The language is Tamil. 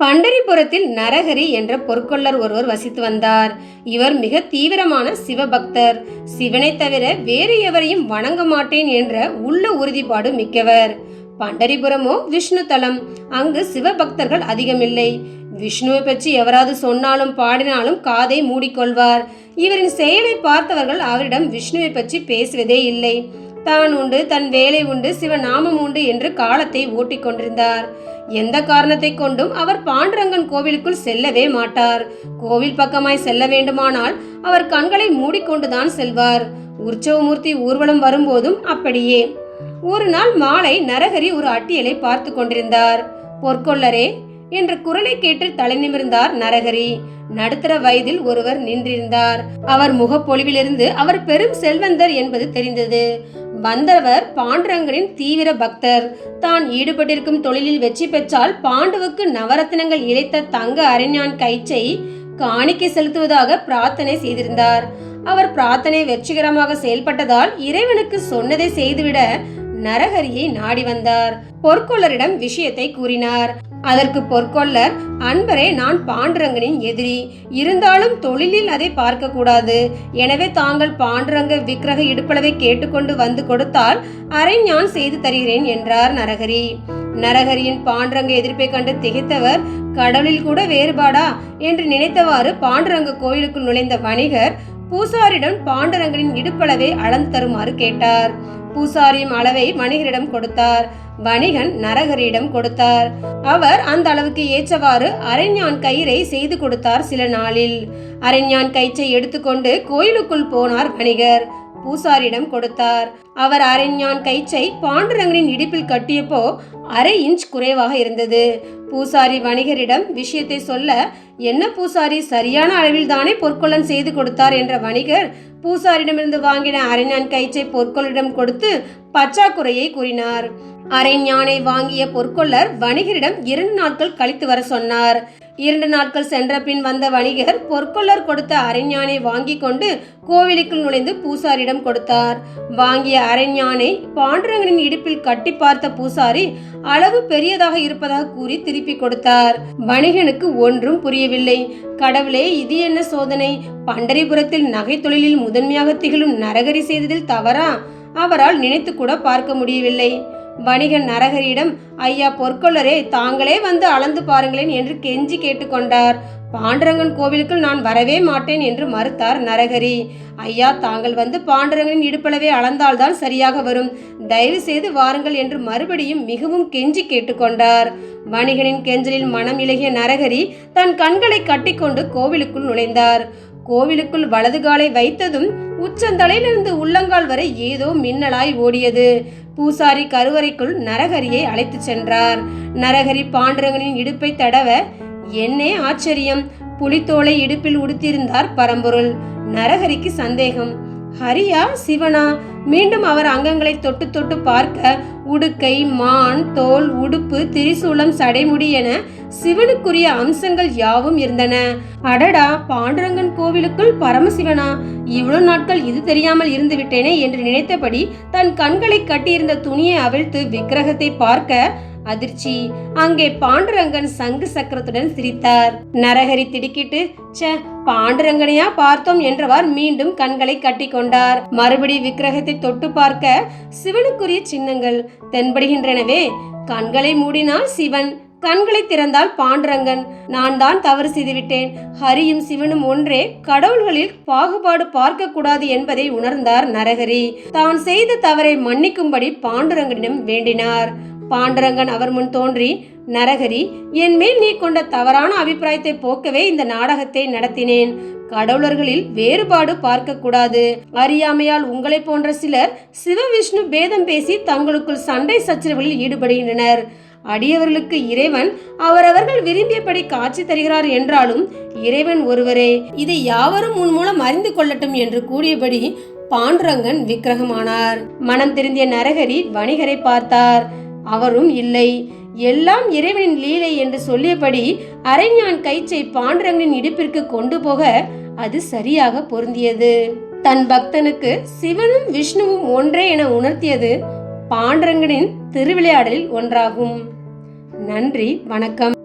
பண்டரிபுரத்தில் நரஹரி என்ற பொற்கொள்ளர் ஒருவர் வசித்து வந்தார். இவர் மிக தீவிரமான சிவபக்தர். சிவனை தவிர வேறு எவரையும் வணங்க மாட்டேன் என்ற உள்ள உறுதிப்பாடு மிக்கவர். பண்டரிபுரமோ விஷ்ணு தலம். அங்கு சிவபக்தர்கள் அதிகமில்லை. விஷ்ணுவை பற்றி எவராது சொன்னாலும் பாடினாலும் காதை மூடிக்கொள்வார். இவரின் செயலை பார்த்தவர்கள் அவரிடம் விஷ்ணுவை பற்றி பேசுவதே இல்லை. தான் உண்டு தன் வேலை உண்டு சிவநாமம் உண்டு என்று காலத்தை ஓட்டிக் கொண்டிருந்தார். எந்த காரணத்தை கொண்டும் அவர் பாண்டுரங்கன் கோவிலுக்குள் செல்லவே மாட்டார். கோவில் பக்கமாய் செல்ல வேண்டுமானால் அவர் கண்களை மூடிக்கொண்டுதான் செல்வார். உற்சவமூர்த்தி ஊர்வலம் வரும்போதும் அப்படியே. ஒரு நாள் மாலை நரகரி ஒரு அட்டியலை பார்த்து கொண்டிருந்தார். பொற்கொள்ளரே என்ற குரலை கேட்டு தலை நிமிர்ந்தார் நரகரி. நடுத்தர வயதில் ஒருவர் நின்றிருந்தார். அவர் முகப்பொழிவிலிருந்து அவர் பெரும் செல்வந்தர் என்பது தெரிந்தது. வந்தவர் பாண்டுரங்கனின் தீவிர பக்தர். தான் ஈடுபட்டிருக்கும் தொழிலில் வெற்றி பெற்றால் பாண்டுவுக்கு நவரத்தினங்கள் இழைத்த தங்க அரண்யான் கயிற்றை காணிக்கை செலுத்துவதாக பிரார்த்தனை செய்திருந்தார். அவர் பிரார்த்தனை வெற்றிகரமாக செயல்பட்டதால் இறைவனுக்கு சொன்னதை செய்துவிட நரஹரியை நாடி வந்தார். பொற்கொள்ளரிடம் விஷயத்தை கூறினார். அதற்கு பொற்கொள்ளர் அன்பரே நான் பாண்டுரங்கனின் எதிரி. இருந்தாலும் தொழிலில் அதை பார்க்க கூடாது எனவே தாங்கள் பாண்டுரங்க விக்கிரக இடுப்பளவை கேட்டுக்கொண்டு வந்து கொடுத்தால் அரை ஞான் செய்து தருகிறேன் என்றார் நரகரி நரகரியின் பாண்டுரங்க எதிர்ப்பை கண்டு திகைத்தவர் கடவுளில் கூட வேறுபாடா? என்று நினைத்தவாறு பாண்டுரங்க கோயிலுக்குள் நுழைந்த வணிகர் பூசாரிடம் பாண்டுரங்கனின் இடுப்பளவை அளந்து தருமாறு கேட்டார். பூசாரியும் அளவை வணிகரிடம் கொடுத்தார். வணிகன் நரகரிடம் கொடுத்தார். அவர் அந்த அளவுக்கு ஏற்றவாறு அரைஞான் கயிறை செய்து கொடுத்தார் சில நாளில். அரைஞான் கயிற்றை எடுத்துக்கொண்டு கோயிலுக்குள் போனார் வணிகர். பூசாரிடம் கொடுத்தார். அவர் அரைஞான் கயிற்றை பாண்டுரங்கனின் இடுப்பில் கட்டியப்போ அரை இன்ச் குறைவாக இருந்தது. பூசாரி வணிகரிடம் விஷயத்தை சொல்ல என்ன பூசாரி சரியான அளவில் தானே பொற்கொள்ளன் செய்து கொடுத்தார் என்ற வணிகர் பூசாரிடமிருந்து வாங்கின அரைஞான் கயிற்றை பொற்களிடம் கொடுத்து பற்றாக்குறையை கூறினார். அரைஞானை வாங்கிய பொற்கொள்ளர் வணிகரிடம் இரண்டு நாட்கள் கழித்து வர சொன்னார். இரண்டு நாட்கள் சென்ற பின் வந்த வணிகர் பொற்கொள்ளர் கொடுத்த அரைஞானை வாங்கி கொண்டு கோவிலுக்குள் நுழைந்து பூசாரிடம் கொடுத்தார். வாங்கிய அரைஞானை பாண்டுரங்கனின் இடுப்பில் கட்டி பார்த்த பூசாரி அளவு பெரியதாக இருப்பதாக கூறி திருப்பி கொடுத்தார். வணிகனுக்கு ஒன்றும் புரியவில்லை. கடவுளே இது என்ன சோதனை? பண்டரிபுரத்தில் நகை தொழிலில் முதன்மையாக திகழும் நரகரி செய்ததில் தவறா? அவரால் நினைத்து கூட பார்க்க முடியவில்லை. வணிகன் நரகரியிடம் ஐயா பொற்கொள்ளரே தாங்களே வந்து அளந்து பாருங்களேன் என்று கெஞ்சி கேட்டுக்கொண்டார். பாண்டரங்கன் கோவிலுக்குள் நான் வரவே மாட்டேன் என்று மறுத்தார் நரகரி. ஐயா தாங்கள் வந்து பாண்டரங்கனின் இடுப்பளவே அளந்தால்தான் சரியாக வரும். தயவு செய்து வாருங்கள் என்று மறுபடியும் மிகவும் கெஞ்சி கேட்டுக்கொண்டார். வணிகனின் கெஞ்சலில் மனம் இலகிய நரகரி தன் கண்களை கட்டிக்கொண்டு கோவிலுக்குள் நுழைந்தார். கோவிலுக்குள் வலது காலை வைத்ததும் உச்சந்தலையிலிருந்து உள்ளங்கால் வரை ஏதோ மின்னலாய் ஓடியது. பூசாரி கருவறைக்குள் நரகரியை அழைத்து சென்றார். நரகரி பாண்டுரங்கனின் இடுப்பை தடவ என்னே ஆச்சரியம் புலித்தோலை இடுப்பில் உடுத்தியிருந்தார் பரம்பொருள். நரகரிக்கு சந்தேகம். ஹரியா சிவனா? மீண்டும் அவர் அங்கங்களை தொட்டு தொட்டு பார்க்க உடுக்கை மான் தோல் உடுப்பு திரிசூலம் சடைமுடி என சிவனுக்குரிய அம்சங்கள் யாவும் இருந்தன. அடடா பாண்டுரங்கன் கோவிலுக்குள் பரமசிவனா? இவ்வளவு நாட்கள் இது தெரியாமல் இருந்து விட்டேனே என்று நினைத்தபடி தன் கண்களை கட்டியிருந்த துணியை அவிழ்த்து விக்கிரகத்தை பார்க்க அதிர்ச்சி. அங்கே பாண்டுரங்கன் சங்கு சக்கரத்துடன் சிரித்தார். நரஹரி திடுக்கிட்டு ச்சே பாண்டுரங்கனையா பார்த்தோம் என்றவார் மீண்டும் கண்களை கட்டிக்கொண்டார். மறுபடி விக்கிரகத்தை தொட்டு பார்க்க சிவனுக்குரிய சின்னங்கள் தென்படுகின்றனவே. கண்களை மூடினால் சிவன் கண்களை திறந்தால் பாண்டுரங்கன். நான் தான் தவறு செய்துவிட்டேன். ஹரியும் சிவனும் ஒன்றே கடவுள்களில் பாகுபாடு பார்க்க கூடாது என்பதை உணர்ந்தார் நரஹரி தான் செய்த தவறை மன்னிக்கும்படி பாண்டுரங்கனிடம் வேண்டினார். பாண்டரங்கன் அவர் முன் தோன்றி நரகரி என் மேல் நீ கொண்ட தவறான அபிப்பிராயத்தை போக்கவே இந்த நாடகத்தை நடத்தினேன். கடவுளர்களில் வேறுபாடு பார்க்க கூடாது அறியாமையால் உங்களை போன்ற சிலர் சிவ விஷ்ணு பேதம் பேசி தங்களுக்குள் சண்டை சச்சரவுகளில் ஈடுபடுகின்றனர். அடியவர்களுக்கு இறைவன் அவரவர்கள் விரும்பியபடி காட்சி தருகிறார் என்றாலும் இறைவன் ஒருவரே இதை யாவரும் உன் மூலம் அறிந்து கொள்ளட்டும் என்று கூறியபடி பாண்டுரங்கன் விக்கிரகமானார். மனம் திருந்திய நரகரி வணிகரை பார்த்தார். அவரும் இல்லை. எல்லாம் இறைவனின் லீலை என்று சொல்லியபடி அரைஞான் கைச்சை பாண்டுரங்கனின் இடுப்பிற்கு கொண்டு போக அது சரியாக பொருந்தியது. தன் பக்தனுக்கு சிவனும் விஷ்ணுவும் ஒன்றே என உணர்த்தியது பாண்டரங்கனின் திருவிளையாடலில் ஒன்றாகும். நன்றி வணக்கம்.